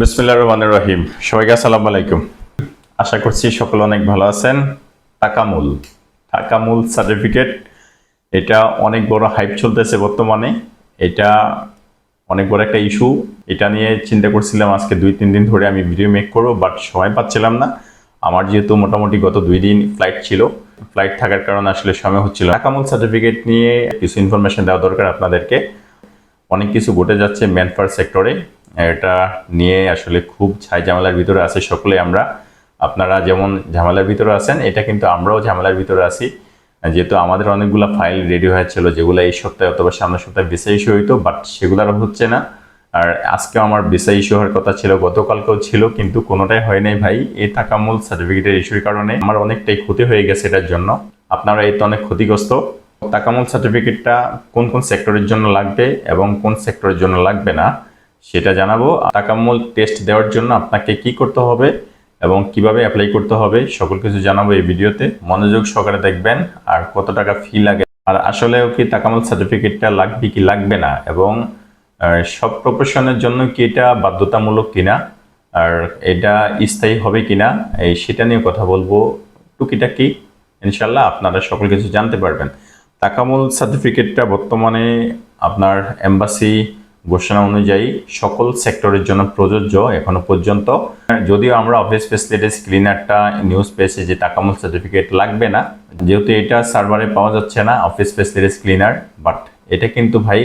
বিসমিল্লাহ রহমান রহিম। সবাইকে আসসালামু আলাইকুম। আশা করছি সকলে অনেক ভালো আছেন। তাকামুল তাকামুল সার্টিফিকেট এটা অনেক বড় হাইপ চলতেছে বর্তমানে। এটা অনেক বড় একটা ইস্যু এটা নিয়ে চিন্তা করছিলাম আজকে দুই, তিন দিন ধরে আমি ভিডিও মেক করব বাট সময় পাচ্ছিলাম না। আমার যেহেতু মোটামুটি গত দুই দিন ফ্লাইট ছিল। ফ্লাইট থাকার কারণে আসলে সময় হচ্ছিল না। তাকামুল সার্টিফিকেট নিয়ে কিছু ইনফরমেশন দেওয়া দরকার আপনাদেরকে। অনেক কিছু ঘটে যাচ্ছে ম্যানপাওয়ার সেক্টরে এটা নিয়ে আসলে খুব ছাই ঝামেলার ভিতরে আছে সকলে আমরা। আপনারা যেমন ঝামেলার ভিতরে আছেন, এটা কিন্তু আমরাও ঝামেলার ভিতরে আছি। যেহেতু আমাদের অনেকগুলো ফাইল রেডি হয়েছিল, যেগুলো এই সপ্তাহে অথবা সামনের সপ্তাহে ভিসা ইস্যু হইতো, বাট সেগুলো আর হচ্ছে না। আর আজকেও আমার ভিসা ইস্যু হওয়ার কথা ছিল, গতকালকেও ছিল, কিন্তু কোনোটাই হয় নাই ভাই। এই তাকামূল সার্টিফিকেটের ইস্যুর কারণে আমার অনেকটাই ক্ষতি হয়ে গেছে এটার জন্য। আপনারা এই তো অনেক ক্ষতিগ্রস্ত। তাকামুল সার্টিফিকেটটা কোন কোন সেক্টরের জন্য লাগবে এবং কোন সেক্টরের জন্য লাগবে না? সেটা জানাব। তাকামুল টেস্ট দেওয়ার জন্য আপনাকে কি করতে হবে এবং কীভাবে অ্যাপ্লাই করতে হবে সকল কিছু জানাব এই ভিডিওতে। মনোযোগ সহকারে দেখবেন আর কত টাকা ফি লাগে। আর আসলেও কি তাকামুল সার্টিফিকেটটা লাগবে কি লাগবে না? এবং সব প্রফেশনের জন্য কি এটা বাধ্যতামূলক কিনা? আর এটা স্থায়ী হবে কিনা? এই সেটা নিয়ে কথা বলব টুকিটা টুকিটাকি। ইনশাল্লাহ আপনারা সকল কিছু জানতে পারবেন। তাকামুল সার্টিফিকেটটা বর্তমানে আপনার এম্বাসি ঘোষণা অনুযায়ী সকল সেক্টরের জন্য প্রযোজ্য এখনও পর্যন্ত। যদিও আমরা অফিস ফেসিলিটিস ক্লিনারটা নিউজ পেয়েছি যে তাকামুল সার্টিফিকেট লাগবে না, যেহেতু এটা সার্ভারে পাওয়া যাচ্ছে না অফিস ফেসিলিটিস ক্লিনার বাট এটা কিন্তু ভাই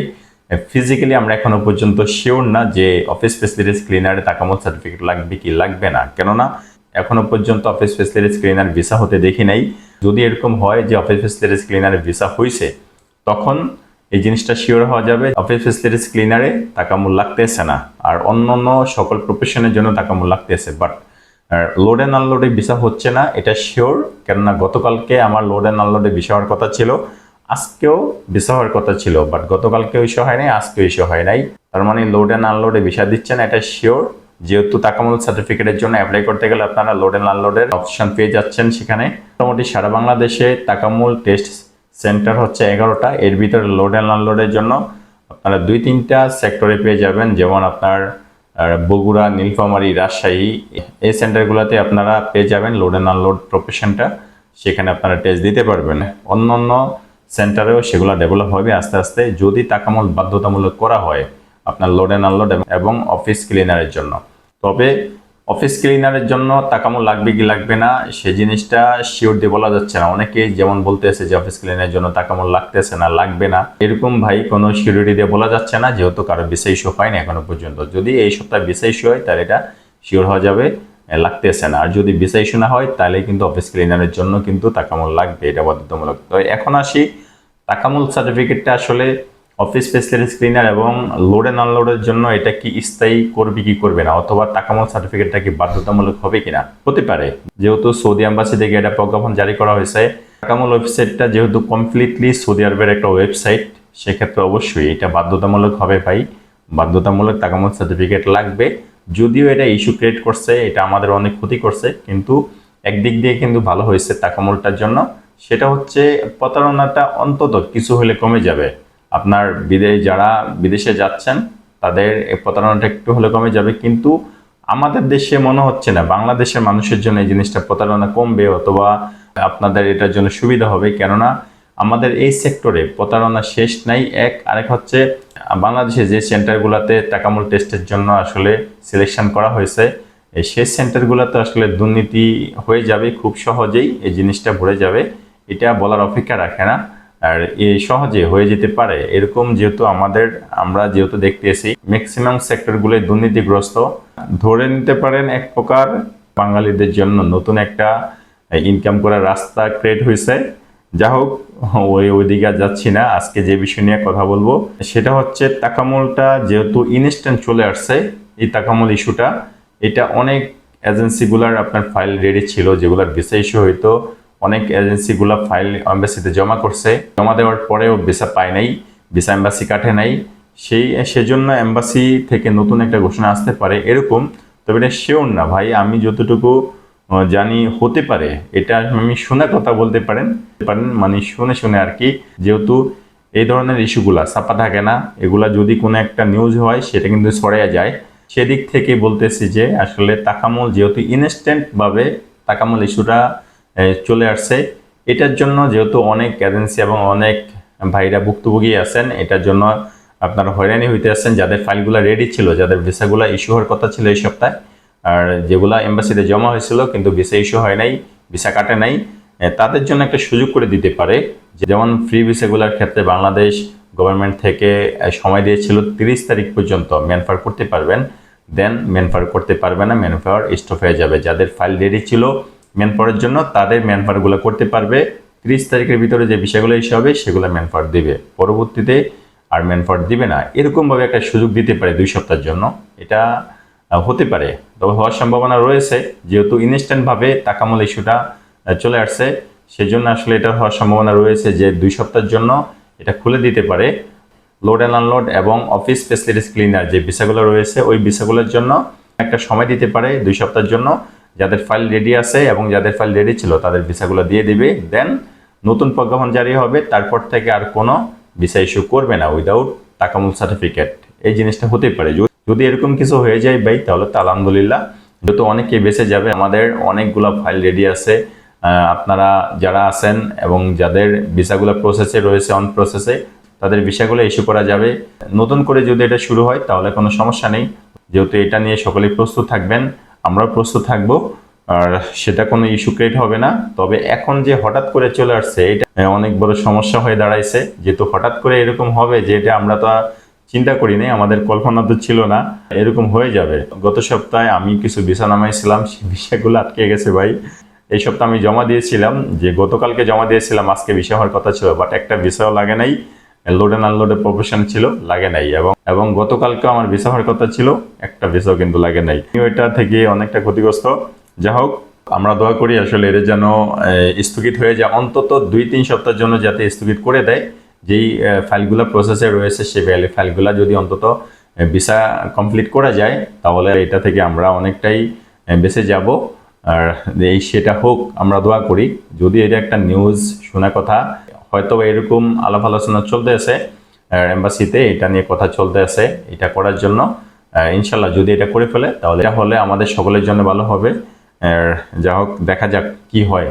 ফিজিক্যালি আমরা এখনও পর্যন্ত শিওর না যে অফিস ফেসিলিটিস ক্লিনারে তাকামুল সার্টিফিকেট লাগবে কি লাগবে না। কেননা এখনও পর্যন্ত অফিস ফেসিলিটিস ক্লিনার ভিসা হতে দেখি নাই। যদি এরকম হয় যে অফিস ফেসিলিটিস ক্লিনারে ভিসা হয়েছে তখন এই জিনিসটা শিওর হওয়া যাবে। অফিস ফেসিলিটিস ক্লিনারে তাকামূল লাগতেছে না। আর অন্য অন্য সকল প্রফেশনের জন্য তাকামূল লাগতেছে। বাট লোড অ্যান্ড আনলোডে ভিসা হচ্ছে না, এটা শিওর কেননা গতকালকে আমার লোড অ্যান্ড আনলোডে ভিসা হওয়ার কথা ছিল, আজকেও ভিসা হওয়ার কথা ছিল। বাট গতকালকেও ইস্যু হয় নাই, আজকেও ইস্যু হয় নাই। তার মানে লোড অ্যান্ড আনলোডে ভিসা দিচ্ছে না, এটা শিওর যেহেতু তাকামুল সার্টিফিকেটের জন্য অ্যাপ্লাই করতে গেলে আপনারা লোড অ্যান্ড আনলোডের অপশন পেয়ে যাচ্ছেন সেখানে। মোটামুটি সারা বাংলাদেশে তাকামুল টেস্ট সেন্টার হচ্ছে এগারোটা। এর ভিতরে লোড অ্যান্ড আনলোডের জন্য আপনারা দুই, তিনটা সেক্টরে পেয়ে যাবেন। যেমন আপনার বগুড়া, নীলফামারী, রাজশাহী, এই সেন্টারগুলোতে আপনারা পেয়ে যাবেন লোড অ্যান্ড আনলোড প্রফেশনটা সেখানে আপনারা টেস্ট দিতে পারবেন। অন্য অন্য সেন্টারেও সেগুলো ডেভেলপ হবে আস্তে আস্তে। যদি তাকামল বাধ্যতামূলক করা হয় আপনার লোড অ্যান্ড আনলোড এবং অফিস ক্লিনারের জন্য। তবে অফিস ক্লিনারের জন্য তাকামো লাগবে কি লাগবে না, সে জিনিসটা শিওর দিয়ে বলা যাচ্ছে না। অনেকে যেমন বলতেছে যে অফিস ক্লিনারের জন্য তাকামো লাগতেছে না, লাগবে না। এরকম ভাই কোনো সিউরিটি দিয়ে বলা যাচ্ছে না, যেহেতু কারও বিশেষ ইস্যু হয়নি এখনও পর্যন্ত। যদি এই সপ্তাহে বিশেষ হয়, তাহলে এটা শিওর হওয়া যাবে লাগতেছে না। আর যদি বিশেষ না হয়, তাহলে কিন্তু অফিস ক্লিনারের জন্য কিন্তু তাকামুল লাগবে, এটা বাধ্যতামূলক। তো এখন আসি তাকামুল সার্টিফিকেটটা আসলে অফিস ফেসিলিটিস ক্লিনার এবং লোড অ্যান্ড আনলোডের জন্য এটা কি স্থায়ী করবে, কি করবে না? অথবা তাকামুল সার্টিফিকেটটা কি বাধ্যতামূলক হবে কিনা? হতে পারে। যেহেতু সৌদি আম্বাসি থেকে এটা প্রজ্ঞাপন জারি করা হয়েছে তাকামল ওয়েবসাইটটা যেহেতু কমপ্লিটলি সৌদি আরবের একটা ওয়েবসাইট সেক্ষেত্রে অবশ্যই এটা বাধ্যতামূলক হবে ভাই। বাধ্যতামূলক তাকামল সার্টিফিকেট লাগবে। যদিও এটা ইস্যু ক্রিয়েট করছে, এটা আমাদের অনেক ক্ষতি করছে, কিন্তু একদিক দিয়ে কিন্তু ভালো হয়েছে তাকামলটার জন্য। সেটা হচ্ছে প্রতারণাটা অন্তত কিছু হলে কমে যাবে। আপনার বিদেশ যারা বিদেশে যাচ্ছেন, তাদের প্রতারণাটা একটু হলে কমে যাবে। কিন্তু আমাদের দেশে মনে হচ্ছে না, বাংলাদেশের মানুষের জন্য এই জিনিসটা প্রতারণা কমবে অথবা আপনাদের এটার জন্য সুবিধা হবে। কেননা আমাদের এই সেক্টরে প্রতারণা শেষ নাই। এক, আরেক হচ্ছে বাংলাদেশে যে সেন্টারগুলোতে টাকামূল টেস্টের জন্য আসলে সিলেকশন করা হয়েছে, এই সেই সেন্টারগুলোতে আসলে দুর্নীতি হয়ে যাবে খুব সহজেই, এই জিনিসটা ভরে যাবে। এটা বলার অপেক্ষা রাখে না। আর এই সহজে হয়ে যেতে পারে। এরকম যেহেতু আমাদের, আমরা যেহেতু দেখতেছি ম্যাক্সিমাম সেক্টরগুলোই দুর্নীতিগ্রস্ত। ধরে নিতে পারেন এক প্রকার, বাঙালিদের জন্য নতুন একটা ইনকাম করার রাস্তা ক্রিয়েট হয়েছে। যা হোক, ওই, ওইদিকে যাচ্ছি না। আজকে যে বিষয় নিয়ে কথা বলব, সেটা হচ্ছে তাকামলটা যেহেতু ইনস্ট্যান্ট চলে আসছে, এই তাকামল ইস্যুটা এটা অনেক এজেন্সিগুলার আপনার ফাইল রেডি ছিল, যেগুলোর ভিসা ইস্যু হইতো অনেক এজেন্সিগুলো ফাইল এম্বাসিতে জমা করছে। জমা দেওয়ার পরেও ভিসা পায় নাই ভিসা এম্বাসি কাটে নাই। সেই, সেজন্য এম্বাসি থেকে নতুন একটা ঘোষণা আসতে পারে এরকম, তবে এটা শিওর না ভাই। আমি যতটুকু জানি হতে পারে। এটা আমি শুনে কথা বলতে পারেন পারেন মানে শুনে শুনে আর কি। যেহেতু এই ধরনের ইস্যুগুলা ছাপা থাকে না, এগুলা যদি কোনো একটা নিউজ হয়, সেটা কিন্তু ছড়াইয়া যায়। সেদিক থেকে বলতেছি যে আসলে তাকামল যেহেতু ইনস্ট্যান্টভাবে তাকামল ইস্যুটা চলে আসছে। এটার জন্য যেহেতু অনেক এজেন্সি এবং অনেক ভাইরা ভুক্তভোগী আছেন, এটার জন্য আপনারা হয়রানি হইতে আসছেন যাদের ফাইলগুলো রেডি ছিল, যাদের ভিসাগুলো ইস্যু হওয়ার কথা ছিল এই সপ্তাহে। আর যেগুলা এম্বাসিতে জমা হয়েছিল কিন্তু ভিসা ইস্যু হয় নাই ভিসা কাটে নাই তাদের জন্য একটা সুযোগ করে দিতে পারে। যেমন ফ্রি ভিসাগুলোর ক্ষেত্রে বাংলাদেশ গভর্নমেন্ট থেকে সময় দিয়েছিল তিরিশ তারিখ পর্যন্ত ম্যানফার করতে পারবেন দেন ম্যানফার করতে পারবে না ম্যানফার স্টপ হয়ে যাবে। যাদের ফাইল রেডি ছিল ম্যানপাওয়ারের জন্য তাদের ম্যানপাওয়ারগুলো করতে পারবে। তিরিশ তারিখের ভিতরে যে বিষয়গুলো ইস্যু হবে, সেগুলো ম্যানপাওয়ার দিবে। পরবর্তীতে আর ম্যানপাওয়ার দিবে না। এরকমভাবে একটা সুযোগ দিতে পারে দুই সপ্তাহের জন্য। এটা হতে পারে। তবে হওয়ার সম্ভাবনা রয়েছে। যেহেতু ইনস্ট্যান্টভাবে তাকামল ইস্যুটা চলে আসছে, সেজন্য আসলে এটা হওয়ার সম্ভাবনা রয়েছে যে দুই সপ্তাহের জন্য এটা খুলে দিতে পারে। লোড অ্যান্ড আনলোড এবং অফিস ফেসিলিটিস ক্লিনার যে ভিসাগুলো রয়েছে, ওই ভিসাগুলোর জন্য একটা সময় দিতে পারে দুই সপ্তাহের জন্য। যাদের ফাইল রেডি আছে এবং যাদের ফাইল রেডি ছিল, তাদের ভিসাগুলো দিয়ে দিবে। দেন নতুন প্রজ্ঞাপন জারি হবে, তারপর থেকে আর কোনো ভিসা ইস্যু করবে না উইদাউট তাকামুল সার্টিফিকেট এই জিনিসটা হতে পারে। যদি- এরকম কিছু হয়ে যায়, ভাই, তাহলে তো আলহামদুলিল্লাহ, যেহেতু অনেকে বেঁচে যাবে, আমাদের অনেকগুলো ফাইল রেডি আছে। আপনারা যারা আছেন এবং যাদের ভিসাগুলো প্রসেসে রয়েছে অন প্রসেসে তাদের ভিসাগুলো ইস্যু করা যাবে। নতুন করে যদি এটা শুরু হয়, তাহলে কোনো সমস্যা নেই। যেহেতু এটা নিয়ে সকলেই প্রস্তুত থাকবেন আমরাও প্রস্তুত থাকব, আর সেটা কোনো ইস্যু ক্রিয়েট হবে না। তবে এখন যে হঠাৎ করে চলে আসছে, এটা অনেক বড় সমস্যা হয়ে দাঁড়াইছে। যেহেতু হঠাৎ করে এরকম হবে, যে এটা আমরা তো চিন্তা করিনি আমাদের কল্পনা তো ছিল না, এরকম হয়ে যাবে। গত সপ্তাহে আমি কিছু ভিসা নামাইছিলাম সেই ভিসাগুলো আটকে গেছে ভাই। এই সপ্তাহে আমি জমা দিয়েছিলাম, যে গতকালকে জমা দিয়েছিলাম, আজকে ভিসা হওয়ার কথা ছিল বাট একটা ভিসাও লাগে নাই। লোড অ্যান্ড আনলোডের প্রফেশন ছিল, লাগে নাই। এবং এবং গতকালকে আমার ভিসা হওয়ার কথা ছিল, একটা ভিসাও কিন্তু লাগে নাই। এটা থেকে অনেকটা ক্ষতিগ্রস্ত। যা হোক, আমরা দোয়া করি আসলে এর যেন স্থগিত হয়ে যায়। অন্তত দুই, তিন সপ্তাহের জন্য যাতে স্থগিত করে দেয়। যেই ফাইলগুলো প্রসেসে রয়েছে, সেই ফাইলগুলো যদি অন্তত ভিসা কমপ্লিট করা যায়, তাহলে এটা থেকে আমরা অনেকটাই বেঁচে যাব। আর এই সেটা হোক, আমরা দোয়া করি। যদি এটা একটা নিউজ শোনা কথা হয়তো এরকম আলাপ আলোচনা চলতে আছে এম্বাসিতে এটা নিয়ে কথা চলতে আছে, এটা করার জন্য ইনশাল্লাহ যদি এটা করে ফেলে, তাহলে হলে আমাদের সকলের জন্য ভালো হবে। যা হোক, দেখা যাক কি হয়।